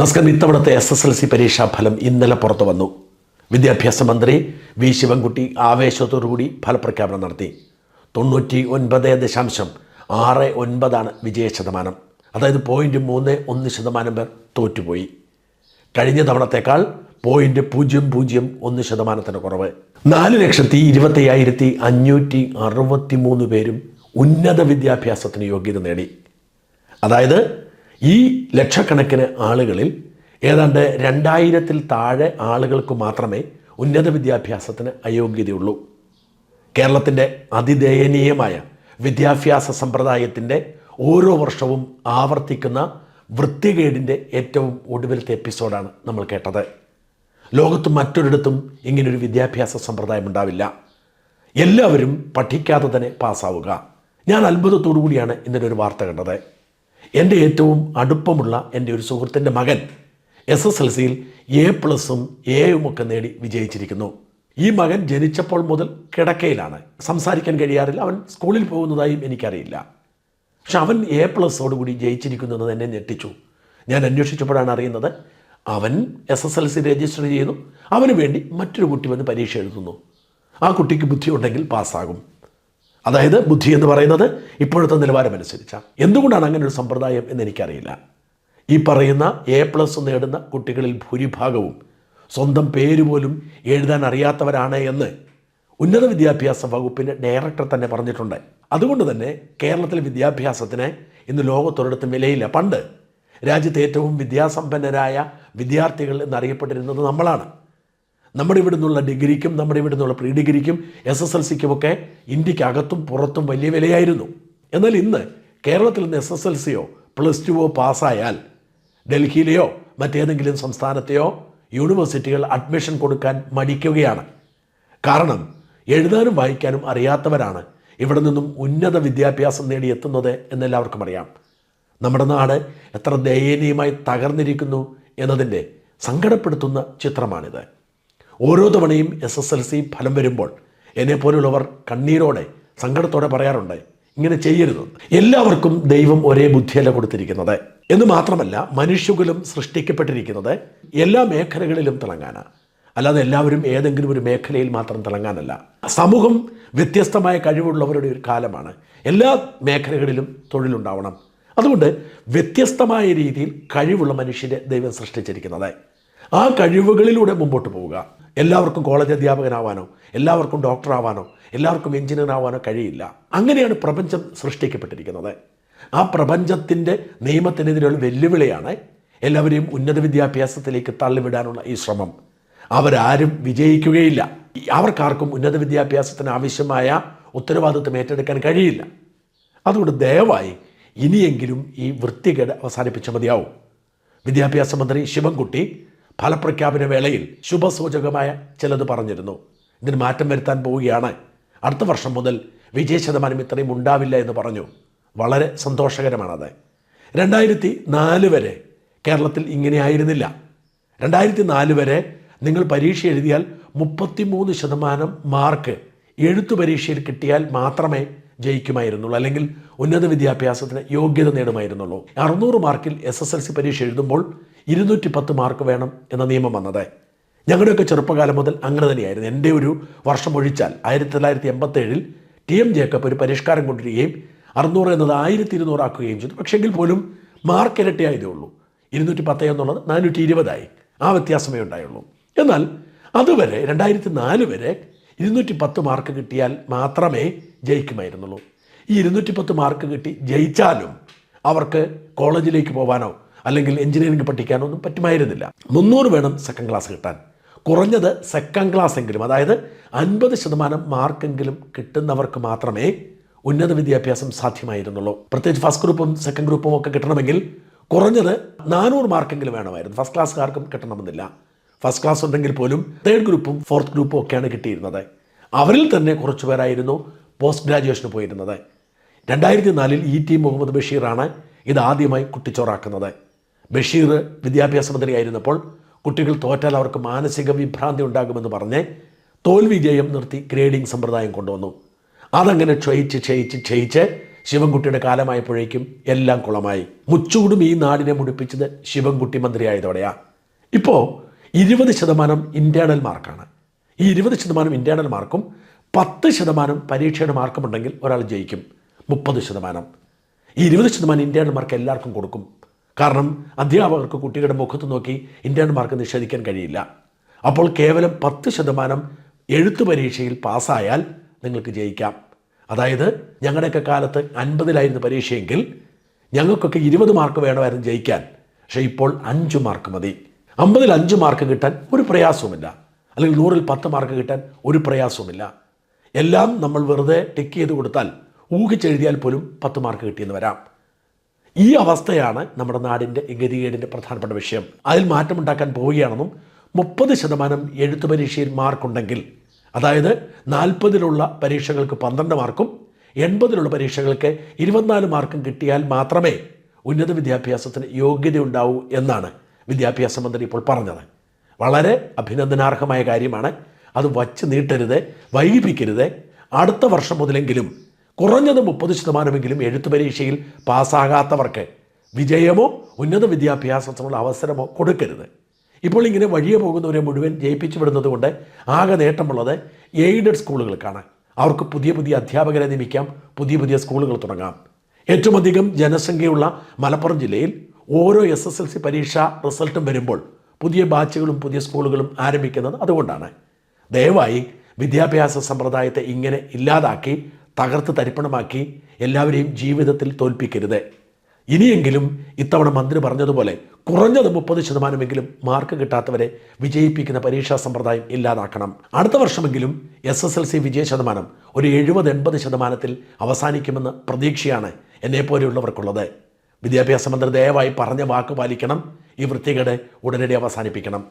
നമസ്കാരം ഇത്തവണത്തെ S S L C പരീക്ഷാ ഫലം ഇന്നലെ പുറത്തു വന്നു. വിദ്യാഭ്യാസ മന്ത്രി വി ശിവൻകുട്ടി ആവേശത്തോടുകൂടി ഫലപ്രഖ്യാപനം നടത്തി. തൊണ്ണൂറ്റി ഒൻപത് ദശാംശം ആറ് ഒൻപതാണ് വിജയ ശതമാനം. അതായത് പോയിന്റ് മൂന്ന് ഒന്ന് ശതമാനം പേർ തോറ്റുപോയി. കഴിഞ്ഞ തവണത്തേക്കാൾ പോയിന്റ് പൂജ്യം പൂജ്യം ഒന്ന് ശതമാനത്തിന് കുറവ്. നാല് ലക്ഷത്തി ഇരുപത്തയ്യായിരത്തി അഞ്ഞൂറ്റി അറുപത്തി മൂന്ന് പേരും ഉന്നത വിദ്യാഭ്യാസത്തിന് യോഗ്യത നേടി. അതായത് ഈ ലക്ഷക്കണക്കിന് ആളുകളിൽ ഏതാണ്ട് രണ്ടായിരത്തിൽ താഴെ ആളുകൾക്ക് മാത്രമേ ഉന്നത വിദ്യാഭ്യാസത്തിന് അയോഗ്യതയുള്ളൂ. കേരളത്തിന്റെ അതിദയനീയമായ വിദ്യാഭ്യാസ സമ്പ്രദായത്തിന്റെ ഓരോ വർഷവും ആവർത്തിക്കുന്ന വൃത്തികേടിന്റെ ഏറ്റവും ഒടുവിലത്തെ എപ്പിസോഡാണ് നമ്മൾ കേട്ടത്. ലോകത്ത് മറ്റൊരിടത്തും ഇങ്ങനൊരു വിദ്യാഭ്യാസ സമ്പ്രദായം ഉണ്ടാവില്ല. എല്ലാവരും പഠിക്കാതെ തന്നെ പാസ്സാവുക. ഞാൻ അത്ഭുതത്തോടു കൂടിയാണ് ഇന്നലെ ഒരു വാർത്ത കണ്ടത്. എന്റെ ഏറ്റവും അടുപ്പമുള്ള എന്റെ ഒരു സുഹൃത്തിന്റെ മകൻ എസ് എസ് എൽ സിയിൽ എ പ്ലസും എയും ഒക്കെ നേടി വിജയിച്ചിരിക്കുന്നു. ഈ മകൻ ജനിച്ചപ്പോൾ മുതൽ കിടക്കയിലാണ്. സംസാരിക്കാൻ കഴിയാറില്ല. അവൻ സ്കൂളിൽ പോകുന്നതായും എനിക്കറിയില്ല. പക്ഷെ അവൻ എ പ്ലസോടുകൂടി ജയിച്ചിരിക്കുന്നു എന്നത് എന്നെ ഞെട്ടിച്ചു. ഞാൻ അന്വേഷിച്ചപ്പോഴാണ് അറിയുന്നത് അവൻ S S L C register ചെയ്യുന്നു. അവന് വേണ്ടി മറ്റൊരു കുട്ടി വന്ന് പരീക്ഷ എഴുതുന്നു. ആ കുട്ടിക്ക് ബുദ്ധിയുണ്ടെങ്കിൽ പാസ്സാകും. അതായത് ബുദ്ധി എന്ന് പറയുന്നത് ഇപ്പോഴത്തെ നിലവാരമനുസരിച്ച എന്തുകൊണ്ടാണ് അങ്ങനെ ഒരു സമ്പ്രദായം എന്ന് എനിക്കറിയില്ല. ഈ പറയുന്ന എ പ്ലസ് നേടുന്ന കുട്ടികളിൽ ഭൂരിഭാഗവും സ്വന്തം പേര് പോലും എഴുതാൻ അറിയാത്തവരാണ് എന്ന് ഉന്നത വിദ്യാഭ്യാസ വകുപ്പിന്റെ ഡയറക്ടർ തന്നെ പറഞ്ഞിട്ടുണ്ട്. അതുകൊണ്ട് തന്നെ കേരളത്തിലെ വിദ്യാഭ്യാസത്തിന് ഇന്ന് ലോകത്തൊരിടത്തും വിലയില്ല. പണ്ട് രാജ്യത്തെ ഏറ്റവും വിദ്യാസമ്പന്നരായ വിദ്യാർത്ഥികൾ എന്നറിയപ്പെട്ടിരുന്നത് നമ്മളാണ്. നമ്മുടെ ഇവിടെ നിന്നുള്ള ഡിഗ്രിക്കും നമ്മുടെ ഇവിടെ നിന്നുള്ള പ്രീ ഡിഗ്രിക്കും എസ് എസ് എൽ സിക്കുമൊക്കെ ഇന്ത്യയ്ക്ക് അകത്തും പുറത്തും വലിയ വിലയായിരുന്നു. എന്നാൽ ഇന്ന് കേരളത്തിൽ നിന്ന് എസ് എസ് എൽ സിയോ പ്ലസ് ടുവോ പാസ്സായാൽ ഡൽഹിയിലെയോ മറ്റേതെങ്കിലും സംസ്ഥാനത്തെയോ യൂണിവേഴ്സിറ്റികൾ അഡ്മിഷൻ കൊടുക്കാൻ മടിക്കുകയാണ്. കാരണം എഴുതാനും വായിക്കാനും അറിയാത്തവരാണ് ഇവിടെ നിന്നും ഉന്നത വിദ്യാഭ്യാസം നേടി എത്തുന്നത് എന്നെല്ലാവർക്കും അറിയാം. നമ്മുടെ നാട് എത്ര ദയനീയമായി തകർന്നിരിക്കുന്നു എന്നതിന്റെ സങ്കടപ്പെടുത്തുന്ന ചിത്രമാണിത്. ഓരോ തവണയും എസ് എസ് എൽ സി ഫലം വരുമ്പോൾ എന്നെപ്പോലുള്ളവർ കണ്ണീരോടെ സങ്കടത്തോടെ പറയാറുണ്ട് ഇങ്ങനെ ചെയ്യരുത്. എല്ലാവർക്കും ദൈവം ഒരേ ബുദ്ധിയല്ല കൊടുത്തിരിക്കുന്നത്. എന്ന് മാത്രമല്ല മനുഷ്യകുലം സൃഷ്ടിക്കപ്പെട്ടിരിക്കുന്നത് എല്ലാ മേഖലകളിലും തിളങ്ങാനാണ് അല്ലാതെ എല്ലാവരും ഏതെങ്കിലും ഒരു മേഖലയിൽ മാത്രം തിളങ്ങാനല്ല. സമൂഹം വ്യത്യസ്തമായ കഴിവുള്ളവരുടെ ഒരു കാലമാണ്. എല്ലാ മേഖലകളിലും തൊഴിലുണ്ടാവണം. അതുകൊണ്ട് വ്യത്യസ്തമായ രീതിയിൽ കഴിവുള്ള മനുഷ്യരെ ദൈവം സൃഷ്ടിച്ചിരിക്കുന്നത്. ആ കഴിവുകളിലൂടെ മുമ്പോട്ട് പോവുക. എല്ലാവർക്കും കോളേജ് അധ്യാപകനാവാനോ എല്ലാവർക്കും ഡോക്ടർ ആവാനോ എല്ലാവർക്കും എഞ്ചിനീയർ ആവാനോ കഴിയില്ല. അങ്ങനെയാണ് പ്രപഞ്ചം സൃഷ്ടിക്കപ്പെട്ടിരിക്കുന്നത്. ആ പ്രപഞ്ചത്തിന്റെ നിയമത്തിനെതിരെയുള്ള വെല്ലുവിളിയാണ് എല്ലാവരെയും ഉന്നത വിദ്യാഭ്യാസത്തിലേക്ക് തള്ളിവിടാനുള്ള ഈ ശ്രമം. അവരാരും വിജയിക്കുകയില്ല. അവർക്കാർക്കും ഉന്നത വിദ്യാഭ്യാസത്തിന് ആവശ്യമായ ഉത്തരവാദിത്വം ഏറ്റെടുക്കാൻ കഴിയില്ല. അതുകൊണ്ട് ദയവായി ഇനിയെങ്കിലും ഈ വൃത്തികേട് അവസാനിപ്പിച്ച മതിയാവും. വിദ്യാഭ്യാസ മന്ത്രി ശിവൻകുട്ടി ഫലപ്രഖ്യാപന വേളയിൽ ശുഭസൂചകമായ ചിലത് പറഞ്ഞിരുന്നു. ഇതിന് മാറ്റം വരുത്താൻ പോവുകയാണ്. അടുത്ത വർഷം മുതൽ വിജയ ശതമാനം ഇത്രയും ഉണ്ടാവില്ല എന്ന് പറഞ്ഞു. വളരെ സന്തോഷകരമാണത്. രണ്ടായിരത്തി നാല് വരെ കേരളത്തിൽ ഇങ്ങനെ ആയിരുന്നില്ല. രണ്ടായിരത്തി നാല് വരെ നിങ്ങൾ പരീക്ഷ എഴുതിയാൽ മുപ്പത്തിമൂന്ന് ശതമാനം മാർക്ക് എഴുത്തു പരീക്ഷയിൽ കിട്ടിയാൽ മാത്രമേ ജയിക്കുമായിരുന്നുള്ളൂ. അല്ലെങ്കിൽ ഉന്നത വിദ്യാഭ്യാസത്തിന് യോഗ്യത നേടുമായിരുന്നുള്ളൂ. അറുന്നൂറ് മാർക്കിൽ എസ് എസ് എൽ സി പരീക്ഷ എഴുതുമ്പോൾ ഇരുന്നൂറ്റി പത്ത് മാർക്ക് വേണം എന്ന നിയമം വന്നത് ഞങ്ങളുടെയൊക്കെ ചെറുപ്പകാലം മുതൽ അങ്ങനെ തന്നെയായിരുന്നു. എന്റെ ഒരു വർഷം ഒഴിച്ചാൽ ആയിരത്തി തൊള്ളായിരത്തി എൺപത്തേഴിൽ ടി എം ജേക്കബ് ഒരു പരിഷ്കാരം കൊണ്ടുവരികയും അറുന്നൂറ് എന്നത് ആയിരത്തി ഇരുന്നൂറാക്കുകയും ചെയ്തു പക്ഷെങ്കിൽ പോലും മാർക്ക് ഇരട്ടിയായതേ ഉള്ളൂ. ഇരുന്നൂറ്റി പത്ത് എന്നുള്ളത് നാനൂറ്റി ഇരുപതായി ആ വ്യത്യാസമേ ഉണ്ടായുള്ളൂ. എന്നാൽ അതുവരെ രണ്ടായിരത്തി നാല് വരെ ഇരുന്നൂറ്റി പത്ത് മാർക്ക് കിട്ടിയാൽ മാത്രമേ ജയിക്കുമായിരുന്നുള്ളൂ. ഈ ഇരുന്നൂറ്റി പത്ത് മാർക്ക് കിട്ടി ജയിച്ചാലും അവർക്ക് കോളേജിലേക്ക് പോകാനോ അല്ലെങ്കിൽ എഞ്ചിനീയറിംഗ് പഠിക്കാനോ ഒന്നും പറ്റുമായിരുന്നില്ല. മുന്നൂറ് വേണം സെക്കൻഡ് ക്ലാസ് കിട്ടാൻ. കുറഞ്ഞത് സെക്കൻഡ് ക്ലാസ് എങ്കിലും അതായത് അൻപത് ശതമാനം മാർക്കെങ്കിലും കിട്ടുന്നവർക്ക് മാത്രമേ ഉന്നത വിദ്യാഭ്യാസം സാധ്യമായിരുന്നുള്ളൂ. പ്രത്യേകിച്ച് ഫസ്റ്റ് ഗ്രൂപ്പും സെക്കൻഡ് ഗ്രൂപ്പും ഒക്കെ കിട്ടണമെങ്കിൽ കുറഞ്ഞത് നാനൂറ് മാർക്കെങ്കിലും വേണമായിരുന്നു. ഫസ്റ്റ് ക്ലാസ്സുകാർക്കും കിട്ടണമെന്നില്ല. ഫസ്റ്റ് ക്ലാസ് ഉണ്ടെങ്കിൽ പോലും തേർഡ് ഗ്രൂപ്പും ഫോർത്ത് ഗ്രൂപ്പും ഒക്കെയാണ് കിട്ടിയിരുന്നത്. അവരിൽ തന്നെ കുറച്ച് പേരായിരുന്നു പോസ്റ്റ് ഗ്രാജുവേഷന് പോയിരുന്നത്. രണ്ടായിരത്തി നാലിൽ ഇ ടി മുഹമ്മദ് ബഷീറാണ് ഇത് ആദ്യമായി കുട്ടിച്ചോറാക്കുന്നത്. ബഷീർ വിദ്യാഭ്യാസ മന്ത്രിയായിരുന്നപ്പോൾ കുട്ടികൾ തോറ്റാൽ അവർക്ക് മാനസിക വിഭ്രാന്തി ഉണ്ടാകുമെന്ന് പറഞ്ഞ് തോൽവി ജയം നിർത്തി ഗ്രേഡിംഗ് സമ്പ്രദായം കൊണ്ടുവന്നു. അതങ്ങനെ ക്ഷയിച്ച് ക്ഷയിച്ച് ക്ഷയിച്ച് ശിവൻകുട്ടിയുടെ കാലമായപ്പോഴേക്കും എല്ലാം കുളമായി. മുച്ചൂടും ഈ നാടിനെ മുടിപ്പിച്ചത് ശിവൻകുട്ടി മന്ത്രിയായതോടെയാ. ഇപ്പോൾ ഇരുപത് ശതമാനം ഇന്റേണൽ മാർക്കാണ്. ഈ ഇരുപത് ശതമാനം ഇന്റേണൽ മാർക്കും പത്ത് ശതമാനം പരീക്ഷയുടെ മാർക്കും ഉണ്ടെങ്കിൽ ഒരാൾ ജയിക്കും. മുപ്പത് ശതമാനം. ഈ ഇരുപത് ശതമാനം ഇന്റേണൽ മാർക്ക് എല്ലാവർക്കും കൊടുക്കും. കാരണം അധ്യാപകർക്ക് കുട്ടികളുടെ മുഖത്ത് നോക്കി ഇന്ത്യൻ മാർക്ക് നിഷേധിക്കാൻ കഴിയില്ല. അപ്പോൾ കേവലം പത്ത് ശതമാനം എഴുത്തു പരീക്ഷയിൽ പാസ്സായാൽ നിങ്ങൾക്ക് ജയിക്കാം. അതായത് ഞങ്ങളുടെയൊക്കെ കാലത്ത് അൻപതിലായിരുന്നു പരീക്ഷയെങ്കിൽ ഞങ്ങൾക്കൊക്കെ ഇരുപത് മാർക്ക് വേണമായിരുന്നു ജയിക്കാൻ. പക്ഷേ ഇപ്പോൾ അഞ്ച് മാർക്ക് മതി. അമ്പതിൽ അഞ്ച് മാർക്ക് കിട്ടാൻ ഒരു പ്രയാസവുമില്ല. അല്ലെങ്കിൽ നൂറിൽ പത്ത് മാർക്ക് കിട്ടാൻ ഒരു പ്രയാസവുമില്ല. എല്ലാം നമ്മൾ വെറുതെ ടിക്ക് ചെയ്ത് കൊടുത്താൽ ഊഹിച്ചെഴുതിയാൽ പോലും പത്ത് മാർക്ക് കിട്ടിയെന്ന് വരാം. ഈ അവസ്ഥയാണ് നമ്മുടെ നാടിന്റെ ഗതികേടിന്റെ പ്രധാനപ്പെട്ട വിഷയം. അതിൽ മാറ്റമുണ്ടാക്കാൻ പോവുകയാണെന്നും മുപ്പത് ശതമാനം എഴുത്തു പരീക്ഷയിൽ മാർക്കുണ്ടെങ്കിൽ അതായത് നാൽപ്പതിലുള്ള പരീക്ഷകൾക്ക് പന്ത്രണ്ട് മാർക്കും എൺപതിലുള്ള പരീക്ഷകൾക്ക് ഇരുപത്തിനാല് മാർക്കും കിട്ടിയാൽ മാത്രമേ ഉന്നത വിദ്യാഭ്യാസത്തിന് യോഗ്യതയുണ്ടാവൂ എന്നാണ് വിദ്യാഭ്യാസ മന്ത്രി ഇപ്പോൾ പറഞ്ഞത്. വളരെ അഭിനന്ദനാർഹമായ കാര്യമാണ്. അത് വച്ച് നീട്ടരുത് വൈകിപ്പിക്കരുത്. അടുത്ത വർഷം മുതലെങ്കിലും കുറഞ്ഞത് മുപ്പത് ശതമാനമെങ്കിലും എഴുത്ത് പരീക്ഷയിൽ പാസ്സാകാത്തവർക്ക് വിജയമോ ഉന്നത വിദ്യാഭ്യാസത്തിനുള്ള അവസരമോ കൊടുക്കരുത്. ഇപ്പോൾ ഇങ്ങനെ വഴിയെ പോകുന്നവരെ മുഴുവൻ ജയിപ്പിച്ചു വിടുന്നത് കൊണ്ട് ആകെ നേട്ടമുള്ളത് എയ്ഡഡ് സ്കൂളുകൾക്കാണ്. അവർക്ക് പുതിയ പുതിയ അധ്യാപകരെ നിയമിക്കാം പുതിയ പുതിയ സ്കൂളുകൾ തുടങ്ങാം. ഏറ്റവും അധികം ജനസംഖ്യയുള്ള മലപ്പുറം ജില്ലയിൽ ഓരോ എസ് എസ് എൽ സി പരീക്ഷ റിസൾട്ടും വരുമ്പോൾ പുതിയ ബാച്ചുകളും പുതിയ സ്കൂളുകളും ആരംഭിക്കുന്നത് അതുകൊണ്ടാണ്. ദയവായി വിദ്യാഭ്യാസ സമ്പ്രദായത്തെ ഇങ്ങനെ ഇല്ലാതാക്കി തകർത്ത് തരിപ്പണമാക്കി എല്ലാവരെയും ജീവിതത്തിൽ തോൽപ്പിക്കരുത്. ഇനിയെങ്കിലും ഇത്തവണ മന്ത്രി പറഞ്ഞതുപോലെ കുറഞ്ഞത് മുപ്പത് ശതമാനമെങ്കിലും മാർക്ക് കിട്ടാത്തവരെ വിജയിപ്പിക്കുന്ന പരീക്ഷാ സമ്പ്രദായം ഇല്ലാതാക്കണം. അടുത്ത വർഷമെങ്കിലും എസ് എസ് എൽ സി വിജയ ശതമാനം ഒരു എഴുപത് എൺപത് ശതമാനത്തിൽ അവസാനിക്കുമെന്ന് പ്രതീക്ഷയാണ് എന്നെപ്പോലെയുള്ളവർക്കുള്ളത് വിദ്യാഭ്യാസ മന്ത്രി ദയവായി പറഞ്ഞ വാക്ക് പാലിക്കണം. ഈ വൃത്തികേട് ഉടനടി അവസാനിപ്പിക്കണം.